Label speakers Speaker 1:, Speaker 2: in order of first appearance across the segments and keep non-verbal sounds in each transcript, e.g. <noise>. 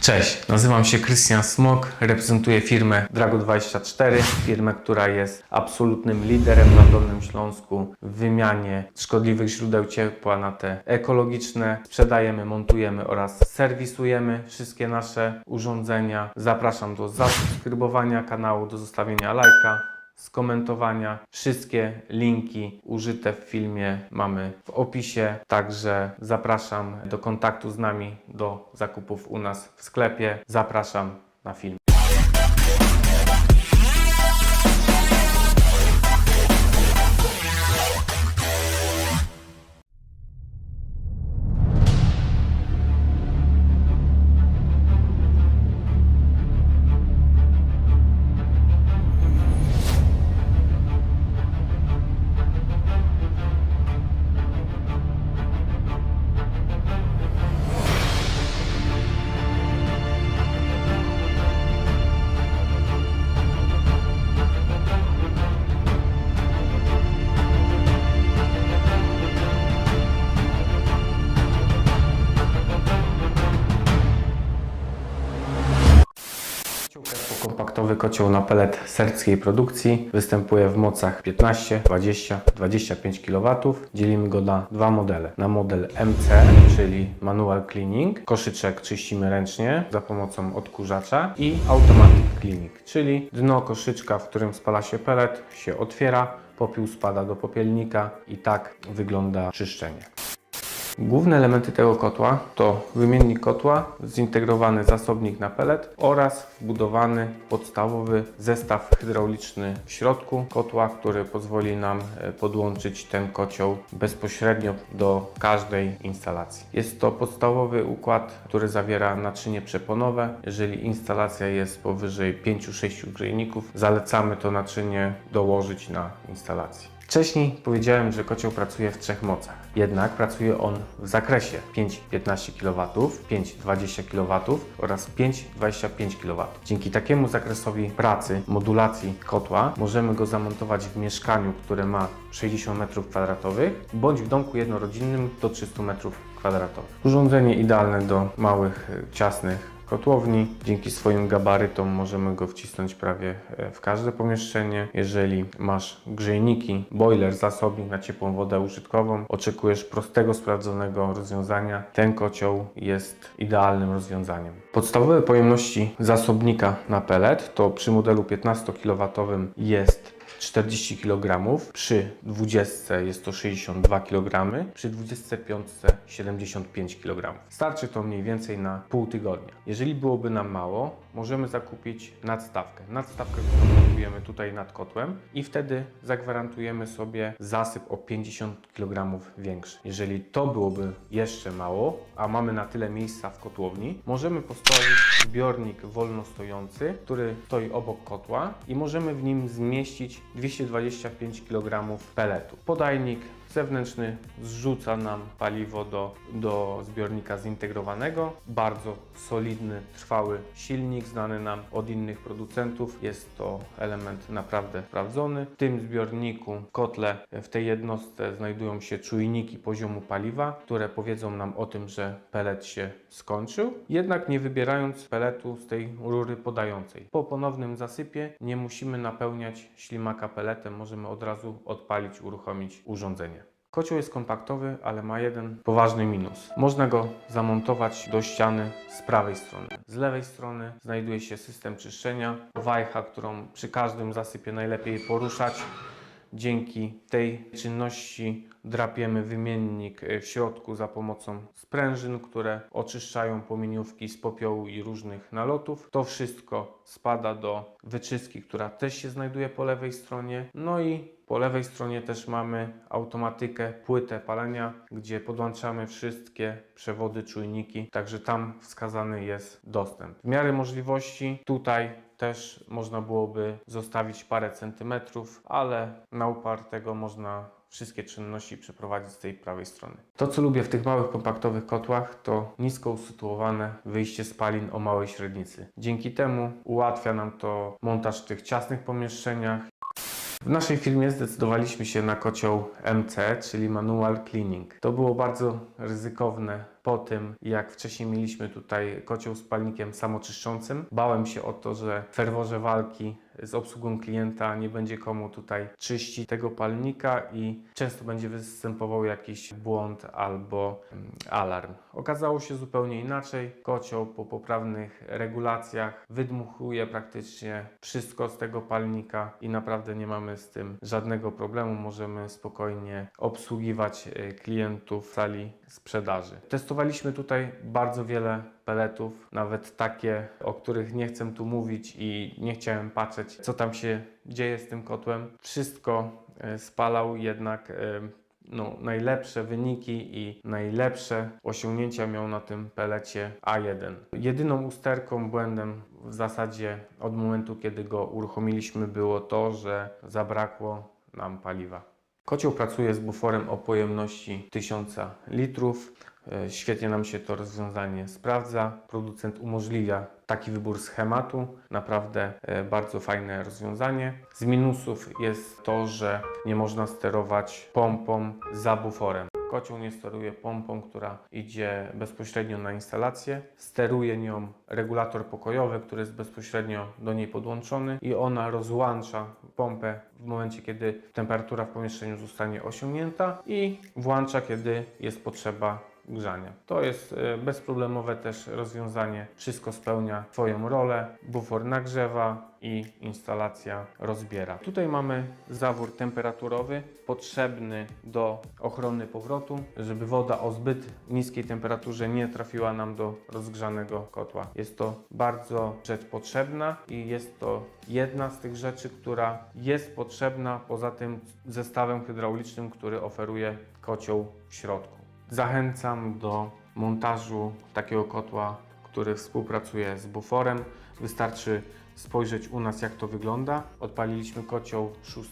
Speaker 1: Cześć, nazywam się Krystian Smok, reprezentuję firmę Drago24, firmę, która jest absolutnym liderem na Dolnym Śląsku w wymianie szkodliwych źródeł ciepła na te ekologiczne. Sprzedajemy, montujemy oraz serwisujemy wszystkie nasze urządzenia. Zapraszam do zasubskrybowania kanału, do zostawienia lajka, skomentowania. Wszystkie linki użyte w filmie mamy w opisie, także zapraszam do kontaktu z nami, do zakupów u nas w sklepie. Zapraszam na film. Kompaktowy kocioł na pelet serbskiej produkcji występuje w mocach 15, 20, 25 kW. Dzielimy go na dwa modele. Na model MC, czyli manual cleaning, koszyczek czyścimy ręcznie za pomocą odkurzacza i automatic cleaning, czyli dno koszyczka, w którym spala się pelet, się otwiera, popiół spada do popielnika i tak wygląda czyszczenie. Główne elementy tego kotła to wymiennik kotła, zintegrowany zasobnik na pelet oraz wbudowany podstawowy zestaw hydrauliczny w środku kotła, który pozwoli nam e, podłączyć ten kocioł bezpośrednio do każdej instalacji. Jest to podstawowy układ, który zawiera naczynie przeponowe. Jeżeli instalacja jest powyżej 5-6 grzejników, zalecamy to naczynie dołożyć na instalację. Wcześniej powiedziałem, że kocioł pracuje w trzech mocach. Jednak pracuje on w zakresie 5-15 kW, 5-20 kW oraz 5-25 kW. Dzięki takiemu zakresowi pracy, modulacji kotła możemy go zamontować w mieszkaniu, które ma 60 m2 bądź w domku jednorodzinnym do 300 m2. Urządzenie idealne do małych, e, ciasnych kotłowni. Dzięki swoim gabarytom możemy go wcisnąć prawie e, w każde pomieszczenie. Jeżeli masz grzejniki, boiler, zasobnik na ciepłą wodę użytkową, oczekujesz prostego, sprawdzonego rozwiązania, ten kocioł jest idealnym rozwiązaniem. Podstawowe pojemności zasobnika na pelet to przy modelu 15 kW jest 40 kg, przy 20 jest to 62 kg, przy 25 75 kg. Starczy to mniej więcej na pół tygodnia. Jeżeli byłoby nam mało, możemy zakupić nadstawkę. Nadstawkę, którą montujemy tutaj nad kotłem i wtedy zagwarantujemy sobie zasyp o 50 kg większy. Jeżeli to byłoby jeszcze mało, a mamy na tyle miejsca w kotłowni, możemy postawić zbiornik wolno stojący, który stoi obok kotła i możemy w nim zmieścić 225 kg peletu. Podajnik zewnętrzny zrzuca nam paliwo do, do zbiornika zintegrowanego. Bardzo solidny, trwały silnik, znany nam od innych producentów. Jest to element naprawdę sprawdzony. W tym zbiorniku, kotle, w tej jednostce znajdują się czujniki poziomu paliwa, które powiedzą nam o tym, że pelet się skończył, jednak nie wybierając peletu z tej rury podającej. Po ponownym zasypie nie musimy napełniać ślimaka peletem, możemy od razu odpalić, uruchomić urządzenie. Kocioł jest kompaktowy, ale ma jeden poważny minus. Można go zamontować do ściany z prawej strony. Z lewej strony znajduje się system czyszczenia, wajcha, którą przy każdym zasypie najlepiej poruszać. Dzięki tej czynności drapiemy wymiennik e, w środku za pomocą sprężyn, które oczyszczają płomieniówki z popiołu i różnych nalotów. To wszystko spada do wyczystki, która też się znajduje po lewej stronie. No i po lewej stronie też mamy automatykę, płytę palenia, gdzie podłączamy wszystkie przewody, czujniki, także tam wskazany jest dostęp. W miarę możliwości tutaj też można byłoby zostawić parę centymetrów, ale na upartego można wszystkie czynności przeprowadzić z tej prawej strony. To, co lubię w tych małych, kompaktowych kotłach, to nisko usytuowane wyjście spalin o małej średnicy. Dzięki temu ułatwia nam to montaż w tych ciasnych pomieszczeniach. W naszej firmie zdecydowaliśmy się na kocioł MC, czyli Manual Cleaning. To było bardzo ryzykowne po tym, jak wcześniej mieliśmy tutaj kocioł z palnikiem samoczyszczącym. Bałem się o to, że w ferworze walki z obsługą klienta nie będzie komu tutaj czyścić tego palnika i często będzie występował jakiś błąd albo mm, alarm. Okazało się zupełnie inaczej. Kocioł po poprawnych regulacjach wydmuchuje praktycznie wszystko z tego palnika i naprawdę nie mamy z tym żadnego problemu. Możemy spokojnie obsługiwać e, klientów w sali sprzedaży. Testowaliśmy tutaj bardzo wiele peletów, nawet takie, o których nie chcę tu mówić i nie chciałem patrzeć, co tam się dzieje z tym kotłem. Wszystko e, spalał jednak e, no, najlepsze wyniki i najlepsze osiągnięcia miał na tym pelecie A1. Jedyną usterką, błędem w zasadzie od momentu, kiedy go uruchomiliśmy, było to, że zabrakło nam paliwa. Kocioł pracuje z buforem o pojemności 1000 litrów. E, Świetnie nam się to rozwiązanie sprawdza. Producent umożliwia taki wybór schematu. Naprawdę e, bardzo fajne rozwiązanie. Z minusów jest to, że nie można sterować pompą za buforem. Kocioł nie steruje pompą, która idzie bezpośrednio na instalację. Steruje nią regulator pokojowy, który jest bezpośrednio do niej podłączony i ona rozłącza pompę w momencie, kiedy temperatura w pomieszczeniu zostanie osiągnięta i włącza, kiedy jest potrzeba grzania. To jest e, bezproblemowe też rozwiązanie. Wszystko spełnia Twoją rolę. Bufor nagrzewa i instalacja rozbiera. Tutaj mamy zawór temperaturowy potrzebny do ochrony powrotu, żeby woda o zbyt niskiej temperaturze nie trafiła nam do rozgrzanego kotła. Jest to bardzo rzecz potrzebna i jest to jedna z tych rzeczy, która jest potrzebna poza tym zestawem hydraulicznym, który oferuje kocioł w środku. Zachęcam do montażu takiego kotła, który współpracuje z buforem. Wystarczy spojrzeć u nas, jak to wygląda. Odpaliliśmy kocioł 6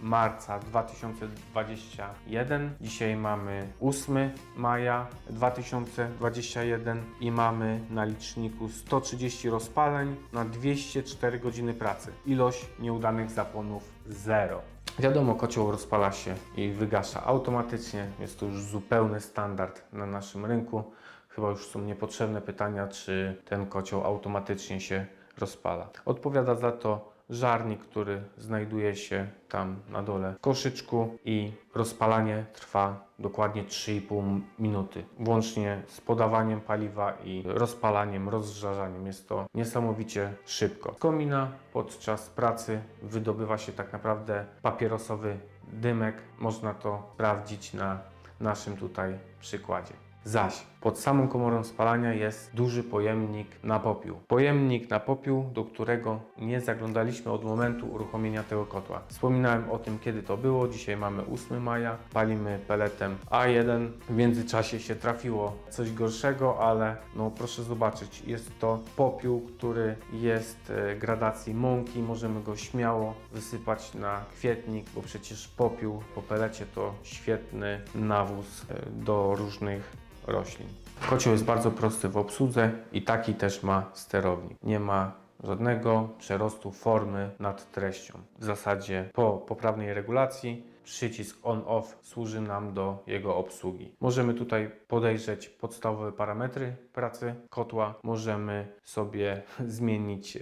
Speaker 1: marca 2021. Dzisiaj mamy 8 maja 2021 i mamy na liczniku 130 rozpaleń na 204 godziny pracy. Ilość nieudanych zapłonów 0. Wiadomo, kocioł rozpala się i wygasza automatycznie. Jest to już zupełny standard na naszym rynku. Chyba już są niepotrzebne pytania, czy ten kocioł automatycznie się rozpala. Odpowiada za to żarnik, który znajduje się tam na dole koszyczku i rozpalanie trwa dokładnie 3,5 minuty. Włącznie z podawaniem paliwa i rozpalaniem, rozżarzaniem. Jest to niesamowicie szybko. Z komina podczas pracy wydobywa się tak naprawdę papierosowy dymek. Można to sprawdzić na naszym tutaj przykładzie. Zaś pod samą komorą spalania jest duży pojemnik na popiół. Pojemnik na popiół, do którego nie zaglądaliśmy od momentu uruchomienia tego kotła. Wspominałem o tym, kiedy to było. Dzisiaj mamy 8 maja. Palimy peletem A1. W międzyczasie się trafiło coś gorszego, ale no proszę zobaczyć, jest to popiół, który jest e, gradacji mąki. Możemy go śmiało wysypać na kwietnik, bo przecież popiół po pelecie to świetny nawóz e, do różnych roślin. Kocioł jest bardzo prosty w obsłudze i taki też ma sterownik. Nie ma żadnego przerostu formy nad treścią. W zasadzie po poprawnej regulacji przycisk on-off służy nam do jego obsługi. Możemy tutaj podejrzeć podstawowe parametry pracy kotła. Możemy sobie <laughs> zmienić e,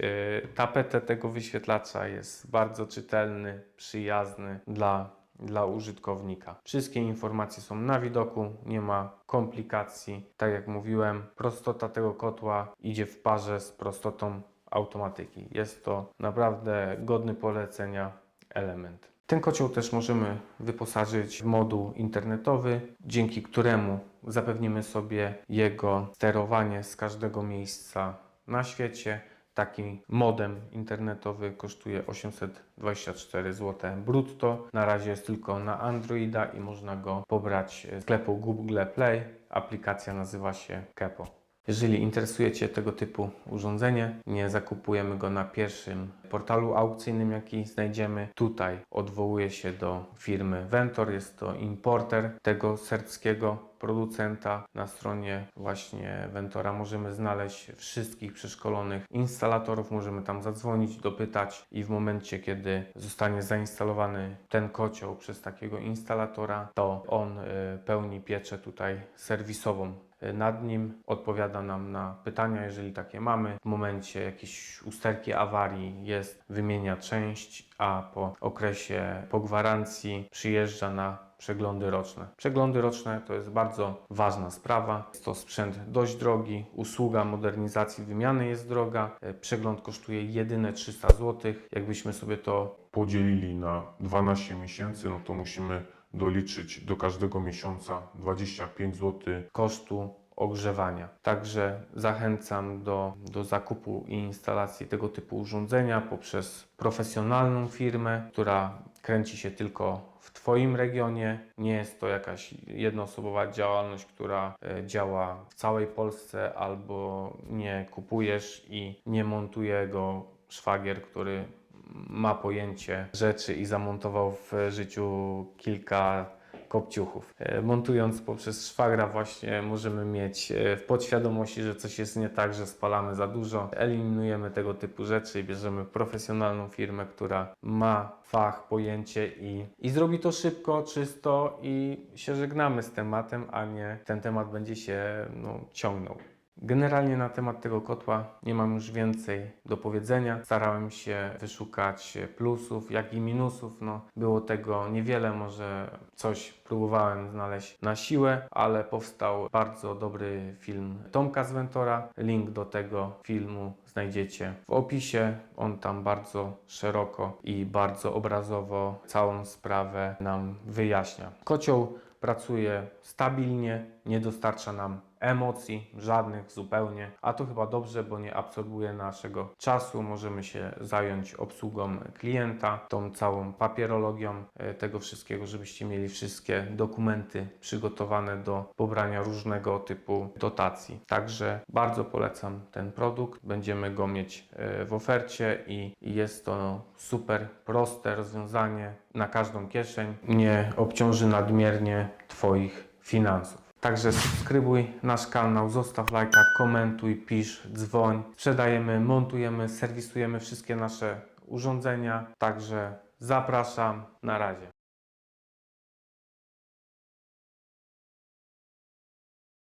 Speaker 1: tapetę tego wyświetlacza. Jest bardzo czytelny, przyjazny dla dla użytkownika. Wszystkie informacje są na widoku, nie ma komplikacji. Tak jak mówiłem, prostota tego kotła idzie w parze z prostotą automatyki. Jest to naprawdę godny polecenia element. Ten kocioł też możemy wyposażyć w moduł internetowy, dzięki któremu zapewnimy sobie jego sterowanie z każdego miejsca na świecie. Taki modem internetowy kosztuje 824 zł brutto. Na razie jest tylko na Androida i można go pobrać z sklepu Google Play. Aplikacja nazywa się Kepo. Jeżeli interesuje Cię tego typu urządzenie, nie zakupujemy go na pierwszym portalu aukcyjnym, jaki znajdziemy. Tutaj odwołuję się do firmy Ventor, jest to importer tego serbskiego producenta. Na stronie właśnie Ventora możemy znaleźć wszystkich przeszkolonych instalatorów, możemy tam zadzwonić, dopytać i w momencie, kiedy zostanie zainstalowany ten kocioł przez takiego instalatora, to on y, pełni pieczę tutaj serwisową nad nim, odpowiada nam na pytania, jeżeli takie mamy. W momencie jakiejś usterki awarii jest, wymienia część, a po okresie, po gwarancji przyjeżdża na przeglądy roczne. Przeglądy roczne to jest bardzo ważna sprawa. Jest to sprzęt dość drogi, usługa modernizacji wymiany jest droga. Y, Przegląd kosztuje jedyne 300 zł. Jakbyśmy sobie to
Speaker 2: podzielili na 12 miesięcy, no to musimy doliczyć do każdego miesiąca 25 zł.
Speaker 1: kosztu ogrzewania. Także zachęcam do, do zakupu i instalacji tego typu urządzenia poprzez profesjonalną firmę, która kręci się tylko w Twoim regionie. Nie jest to jakaś jednoosobowa działalność, która e, działa w całej Polsce albo nie kupujesz i nie montuje go szwagier, który ma pojęcie rzeczy i zamontował w życiu kilka kopciuchów. E, Montując poprzez szwagra właśnie możemy mieć e, w podświadomości, że coś jest nie tak, że spalamy za dużo. Eliminujemy tego typu rzeczy i bierzemy profesjonalną firmę, która ma fach, pojęcie i, i zrobi to szybko, czysto i się żegnamy z tematem, a nie ten temat będzie się no, ciągnął. Generalnie na temat tego kotła nie mam już więcej do powiedzenia. Starałem się wyszukać plusów, jak i minusów. No, było tego niewiele, może coś próbowałem znaleźć na siłę, ale powstał bardzo dobry film Tomka Zwentora. Link do tego filmu znajdziecie w opisie. On tam bardzo szeroko i bardzo obrazowo całą sprawę nam wyjaśnia. Kocioł pracuje stabilnie, nie dostarcza nam emocji, żadnych zupełnie, a to chyba dobrze, bo nie absorbuje naszego czasu. Możemy się zająć obsługą klienta, tą całą papierologią e, tego wszystkiego, żebyście mieli wszystkie dokumenty przygotowane do pobrania różnego typu dotacji. Także bardzo polecam ten produkt. Będziemy go mieć e, w ofercie i i jest to super proste rozwiązanie na każdą kieszeń. Nie obciąży nadmiernie Twoich finansów. Także subskrybuj nasz kanał, zostaw lajka, komentuj, pisz, dzwoń. Sprzedajemy, montujemy, serwisujemy wszystkie nasze urządzenia. Także zapraszam. Na razie.